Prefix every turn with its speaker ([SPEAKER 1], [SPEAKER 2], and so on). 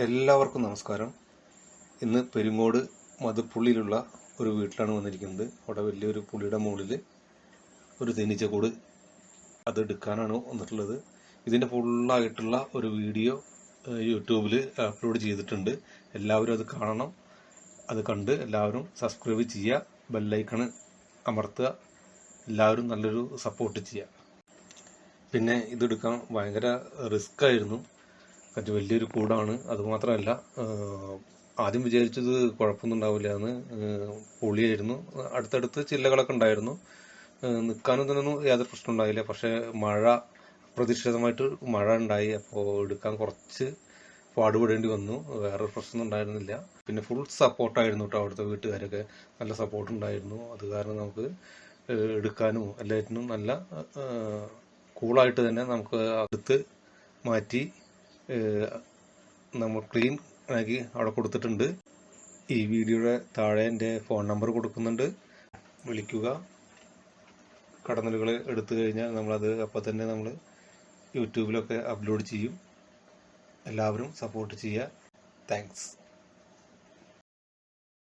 [SPEAKER 1] എല്ലാവർക്കും നമസ്കാരം. ഇന്ന് പെരുങ്ങോട് മധുപ്പുള്ളിയിലുള്ള ഒരു വീട്ടിലാണ് വന്നിരിക്കുന്നത്. അവിടെ വലിയൊരു പുള്ളിയുടെ മുകളിൽ ഒരു തേനീച്ചക്കൂട് അത് എടുക്കാനാണ് വന്നിട്ടുള്ളത്. ഇതിന്റെ ഫുള്ളായിട്ടുള്ള ഒരു വീഡിയോ യൂട്യൂബിൽ അപ്ലോഡ് ചെയ്തിട്ടുണ്ട്. എല്ലാവരും അത് കാണണം. അത് കണ്ട് എല്ലാവരും സബ്സ്ക്രൈബ് ചെയ്യുക ബെല്ലൈക്കണ് അമർത്തുക എല്ലാവരും നല്ലൊരു സപ്പോർട്ട് ചെയ്യുക. പിന്നെ ഇതെടുക്കാൻ ഭയങ്കര റിസ്ക് ആയിരുന്നു. കുറച്ച് വലിയൊരു കൂടാണ്. അതുമാത്രമല്ല ആദ്യം വിചാരിച്ചത് കുഴപ്പമൊന്നും ഉണ്ടാവില്ല എന്ന് പൊളിയായിരുന്നു. അടുത്തടുത്ത് ചില്ലകളൊക്കെ ഉണ്ടായിരുന്നു. നിൽക്കാനും ഒന്നും യാതൊരു പ്രശ്നം ഉണ്ടായില്ല. പക്ഷേ മഴ അപ്രതീക്ഷിതമായിട്ട് മഴ ഉണ്ടായി. അപ്പോൾ എടുക്കാൻ കുറച്ച് പാടുപെടേണ്ടി വന്നു. വേറെ പ്രശ്നം ഉണ്ടായിരുന്നില്ല. പിന്നെ ഫുൾ സപ്പോർട്ടായിരുന്നു കേട്ടോ അവിടുത്തെ വീട്ടുകാരൊക്കെ. നല്ല സപ്പോർട്ട് ഉണ്ടായിരുന്നു. അത് കാരണം നമുക്ക് എടുക്കാനും എല്ലാറ്റിനും നല്ല കൂളായിട്ട് തന്നെ നമുക്ക് അടുത്ത് മാറ്റി നമ്മൾ ക്ലീൻ ആക്കി അവിടെ കൊടുത്തിട്ടുണ്ട്. ഈ വീഡിയോയുടെ താഴെ എന്റെ ഫോൺ നമ്പർ കൊടുക്കുന്നുണ്ട്. വിളിക്കുക. കടന്നലുകൾ എടുത്തു കഴിഞ്ഞാൽ നമ്മളത് അപ്പോൾ തന്നെ നമ്മൾ യൂട്യൂബിലൊക്കെ അപ്ലോഡ് ചെയ്യും. എല്ലാവരും സപ്പോർട്ട് ചെയ്യുക. താങ്ക്സ്.